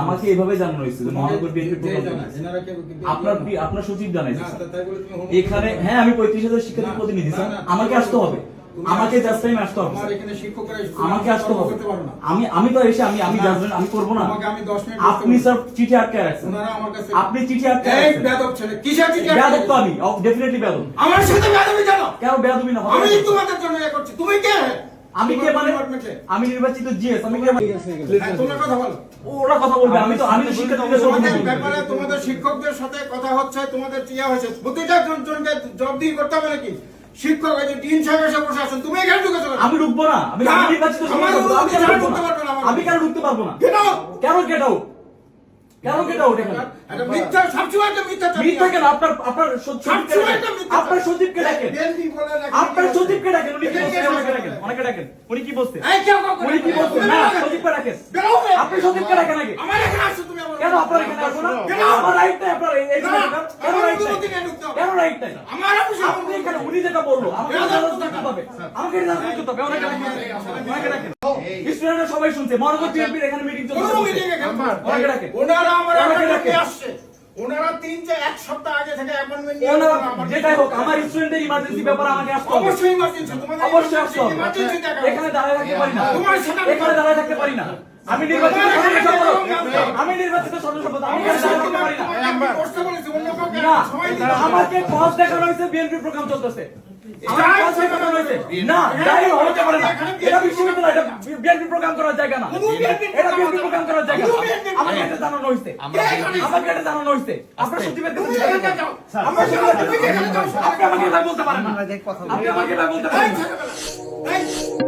আমাকে এভাবে জানানো হয়েছে যে মহানগর বিএনপি আপনার আপনার সচিব জানাইছে এখানে হ্যাঁ আমি পঁয়ত্রিশ হাজার শিক্ষার্থী প্রতিনিধি স্যার। আমাকে আসতে হবে। আমাকে জাস্ট টাইম আসতে হবে আমার এখানে শিক্ষকরা আমাকে আসতে হবে। আমি আমি তো এসে আমি আমি। জাজমেন্ট আমি করব না। তোমাকে আমি 10 মিনিট আপনি স্যার চিঠি আটকে রাখছেন। ওনারা আমার কাছে আপনি চিঠি আটকে রাখছেন। বেয়াদব ছেলে কিসের চিঠি বেয়াদব তো? আমি। ডেফিনেটলি বেয়াদব। আমার সাথে বেয়াদবি জানো কেন বেয়াদবি না? আমি? তোমাদের জন্য করছি। তুমি কে? আমি কে মানে? আমি নির্বাচিত জিএস আমি কে মানে? হ্যাঁ, তোমরা কথা বলো। ওরা কথা বলবে আমি তো আমি তো শিক্ষক তোমাদের। ব্যাপারে তোমাদের শিক্ষকদের সাথে কথা হচ্ছে তোমাদের টিয়া হয়েছে। প্রতিটা জনকে জবাবদিহি করতে হবে নাকি? শিক্ষক এই যে ডিন সাহেব এসে বসে আছেন তুমি এখানে? আমি ঢুকবো না আমি নির্বাচিত আমি কেন ঢুকতে পারব না? কেন! কেন গেট আউট? কেন গেট আউট এখানে? মিথ্যা সবসময় একটা মিথ্যা মিথ্যা কেন? আপনার আপনার সবসময় একটা মিথ্যা আপনার চাকরি। ডাকেন BNP বলে নাকি আপনার ঠিক ডাকেন উনি কি বলছেন কে ডাকেন অনেকে ডাকেন উনি কি বলছেন এই কেউ উনি কি বলছেন না ডাকে। ডাকেন আপনি সচিবকে ডাকেন আগে। আমার এখানে আসছো তুমি আমার কেন আপনার এখানে আসব না? আমার রাইট নাই আপনার এই? কেন আমার রাইট নাই? অনুমতি নিয়ে ঢুকতে হবে। কেন রাইট নাই? আমার অফিসে উনি যেটা বলল আমাকে আমাকে করতে হবে স্টুডেন্টরা সবাই শুনছে। মহানগর বিএনপির এখানে মিটিং চলছে। ওনারা আমার আসছে। ওনারা তিন এক সপ্তাহ আগে থেকে নিয়ে যেটাই হোক আমার স্টুডেন্টের ইমার্জেন্সি ব্যাপারে আমাকে আসতে হবে। অবশ্যই emergency, তোমাদের অবশ্যই আসতে হবে। এখানে দাঁড়ায় থাকতে পারি না। তোমার সাথে আমি- এখানে দাঁড়ায় থাকতে পারি না। আমি নির্বাচিত সদস্য। আমি নির্বাচিত সদস্য। আমি আমার এখানে সাথে দাঁড়ায় থাকতে পারি না তোমাকে আমি বসতে বলেছি, অন্য কাউকে না। আমাকে পথ দেখানো হয়েছে বিএনপি প্রোগ্রাম চলতেছে না হতে পারে না এটা বিশ্ববিদ্যালয় এটা বিএনপি প্রোগ্রাম করার জায়গা না এটা বিএনপি প্রোগ্রাম করার জায়গা না আমাকে এটা জানানো হয়েছে আমাকে এটা জানানো হয়েছে আপনার সচিবের কাছে। আপনি আমাকে এটা বলতে পারেন না আপনি আমাকে এটা বলতে পারেন না